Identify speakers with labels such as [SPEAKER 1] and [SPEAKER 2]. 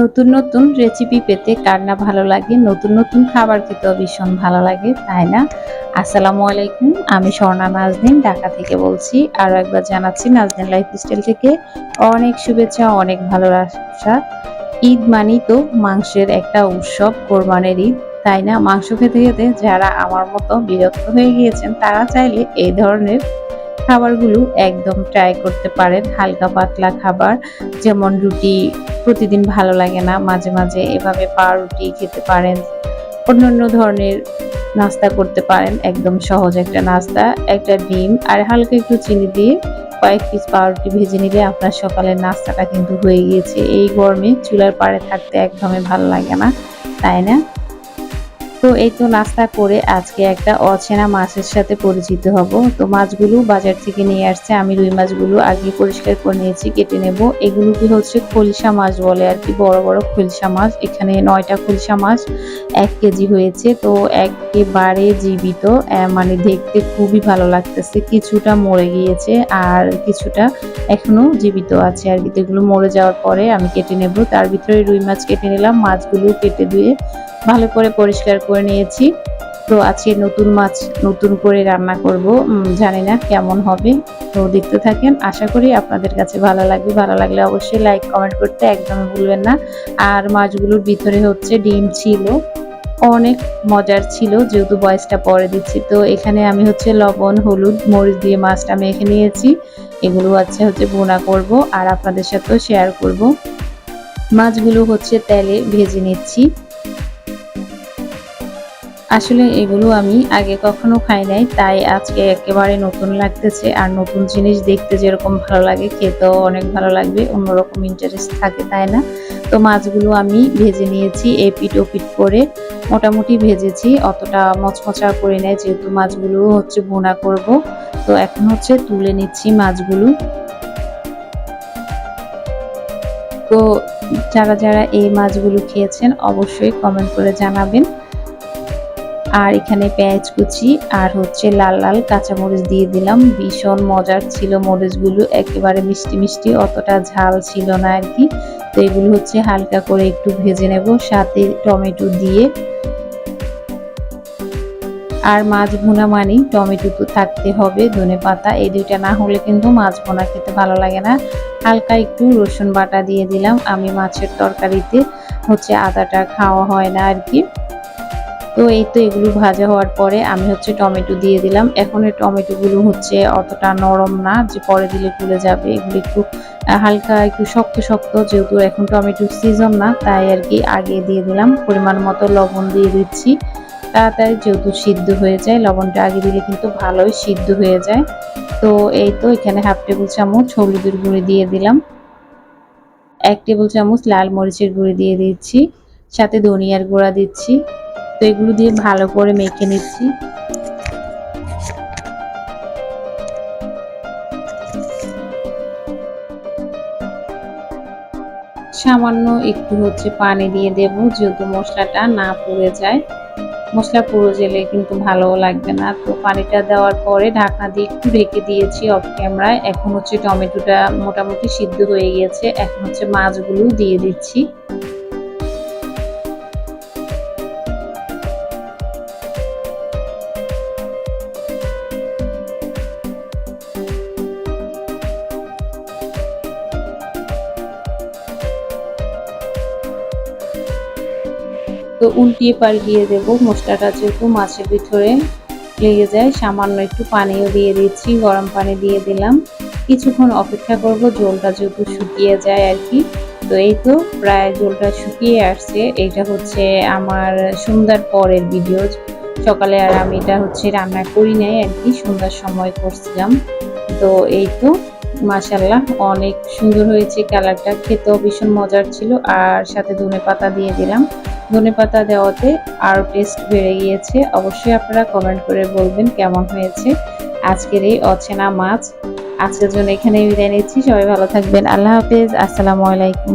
[SPEAKER 1] নতুন নতুন রেসিপি পেতে কার না ভালো লাগে, নতুন নতুন খাবার খেতেও ভীষণ ভালো লাগে, তাই না? আসসালামু আলাইকুম, আমি স্বর্ণা নাজনীন ঢাকা থেকে বলছি। আরও একবার জানাচ্ছি, নাজনীন লাইফস্টাইল থেকে অনেক শুভেচ্ছা, অনেক ভালোবাসা। ঈদ মানেই তো মাংসের একটা উৎসব, কোরবানের ঈদ, তাই না? মাংস খেতে খেতে যারা আমার মতো বিরক্ত হয়ে গিয়েছেন, তারা চাইলে এই ধরনের খাবারগুলো একদম ট্রাই করতে পারেন। হালকা পাতলা খাবার, যেমন রুটি প্রতিদিন ভালো লাগে না, মাঝে মাঝে এভাবে পাউরুটি খেতে পারেন। অন্যান্য ধরনের নাস্তা করতে পারেন, একদম সহজ একটা নাস্তা, একটা ডিম, আর হালকা একটু চিনি দিয়ে কয়েক পিস পাউরুটি ভেজে নিলে আপনার সকালের নাস্তাটা কিন্তু হয়ে গিয়েছে। এই গরমে চুলার পাড়ে থাকতে একদমই ভালো লাগে না, তাই না? তো এই তো নাস্তা করে আজকে একটা অচেনা মাছের সাথে পরিচিত হব। তো মাছগুলো বাজার থেকে নিয়ে আসছে। আমি রুই মাছগুলো আগে পরিষ্কার করে নিয়েছি, কেটে নেব। এগুলো কি হচ্ছে খলিশা মাছ বলে আর কি, বড় বড় খলিশা মাছ। এখানে নয়টা খলিশা মাছ এক কেজি হয়েছে, তো একেবারে জীবিত মানে দেখতে খুবই ভালো লাগতেছে। কিছুটা মরে গিয়েছে আর কিছুটা এখনও জীবিত আছে আর কি। তো এগুলো মরে যাওয়ার পরে আমি কেটে নেব। তার ভিতরে রুই মাছ কেটে নিলাম। মাছগুলো কেটে ধুয়ে ভালো করে পরিষ্কার করে নিয়েছি। তো আজকে নতুন মাছ নতুন করে রান্না করব। জানি না কেমন হবে। তো দেখতে থাকেন। আশা করি আপনাদের কাছে ভালো লাগবে। ভালো লাগলে অবশ্যই লাইক কমেন্ট করতে একদমই ভুলবেন না। আর মাছগুলোর ভিতরে হচ্ছে ডিম ছিল। অনেক মজার ছিল, যেহেতু বয়সটা পরে দিচ্ছি। তো এখানে আমি হচ্ছে লবণ, হলুদ, মরিচ দিয়ে মাছটা মেখে নিয়েছি। এগুলো আছে হচ্ছে বোনা করব আর আপনাদের সাথেও শেয়ার করব। মাছগুলো হচ্ছে তেলে ভেজে নিচ্ছি। আসলে এগুলো আমি আগে কখনো খাই নাই, তাই আজকে একেবারে নতুন লাগতেছে। আর নতুন জিনিস দেখতে যেরকম ভালো লাগে, খেতেও অনেক ভালো লাগবে, অন্যরকম ইন্টারেস্ট থাকে, তাই না? তো মাছগুলো আমি ভেজে নিয়েছি এপিট ওপিট করে মোটামুটি ভেজেছি, অতটা মচমচা করে নেয় যেহেতু মাছগুলো হচ্ছে বোনা করব। তো এখন হচ্ছে তুলে নিচ্ছি মাছগুলো। তো যারা যারা এই মাছগুলো খেয়েছেন, অবশ্যই কমেন্ট করে জানাবেন। আর এখানে পেঁয়াজ কুচি আর হচ্ছে লাল লাল কাঁচামরিচ দিয়ে দিলাম। ভীষণ মজার ছিল মরিচগুলো, একেবারে মিষ্টি মিষ্টি, অতটা ঝাল ছিল না আর কি। তো এগুলো হচ্ছে হালকা করে একটু ভেজে নেব, সাথে টমেটো দিয়ে। আর মাছ ভুনা মানেই টমেটো তো থাকতে হবে, ধনে পাতা, এই দুইটা না হলে কিন্তু মাছ ভুনা খেতে ভালো লাগে না। হালকা একটু রসুন বাটা দিয়ে দিলাম, আমি মাছের তরকারিতে হচ্ছে আদাটা খাওয়া হয় না আর কি। তো এই তো এগুলো ভাজা হওয়ার পরে আমি হচ্ছে টমেটো দিয়ে দিলাম। এখন এই টমেটোগুলো হচ্ছে অতটা নরম না, যে পরে দিলে ফুলে যাবে। এগুলো একটু হালকা, একটু শক্ত শক্ত, যেহেতু এখন টমেটোর সিজন না, তাই আর কি আগে দিয়ে দিলাম। পরিমাণ মতো লবণ দিয়ে দিচ্ছি। তাড়াতাড়ি যেহেতু সিদ্ধ হয়ে যায়, লবণটা আগে দিলে কিন্তু ভালোই সিদ্ধ হয়ে যায়। তো এই তো এখানে হাফ টেবিল চামচ হলুদের গুঁড়ি দিয়ে দিলাম। এক টেবিল চামচ লাল মরিচের গুঁড়ি দিয়ে দিচ্ছি। সাথে ধনিয়ার গুঁড়া দিচ্ছি। তো এগুলো দিয়ে ভালো করে মেখে নিচ্ছি। সামান্য একটু হচ্ছে পানি দিয়ে দেব যেহেতু মশলাটা না পুড়ে যায়। মশলা পুড়ে গেলে কিন্তু ভালো লাগবে না। তো পানিটা দেওয়ার পরে ঢাকনা দিয়ে একটু ঢেকে দিয়েছি অফ ক্যামেরায় এখন হচ্ছে টমেটোটা মোটামুটি সিদ্ধ হয়ে গিয়েছে। এখন হচ্ছে মাছগুলো দিয়ে দিচ্ছি। তো উল্টিয়ে পাল্টিয়ে দেব। মশলাটা যেহেতু মাছের ভিতরে লেগে যায়, সামান্য একটু পানিও দিয়ে দিচ্ছি, গরম পানি দিয়ে দিলাম। কিছুক্ষণ অপেক্ষা করব জলটা যেহেতু শুকিয়ে যায় আর কি। তো এই তো প্রায় জলটা শুকিয়ে আসছে। এটা হচ্ছে আমার সন্ধ্যার পরের ভিডিও সকালে আর আমি এটা হচ্ছে রান্না করি নাই আর কি, সন্ধ্যার সময় করছিলাম। তো এই তো মাসাল্লাহ অনেক সুন্দর হয়েছে কালারটা। খেতেও ভীষণ মজার ছিল আর সাথে ধনে পাতা দিয়ে দিলাম। ধনে পাতা দেওয়াতে আরও টেস্ট বেড়ে গিয়েছে। অবশ্যই আপনারা কমেন্ট করে বলবেন কেমন হয়েছে আজকের এই অচেনা মাছ। আজকের জন্য এখানে বিদায় নিচ্ছি। সবাই ভালো থাকবেন। আল্লাহ হাফেজ। আসসালামু আলাইকুম।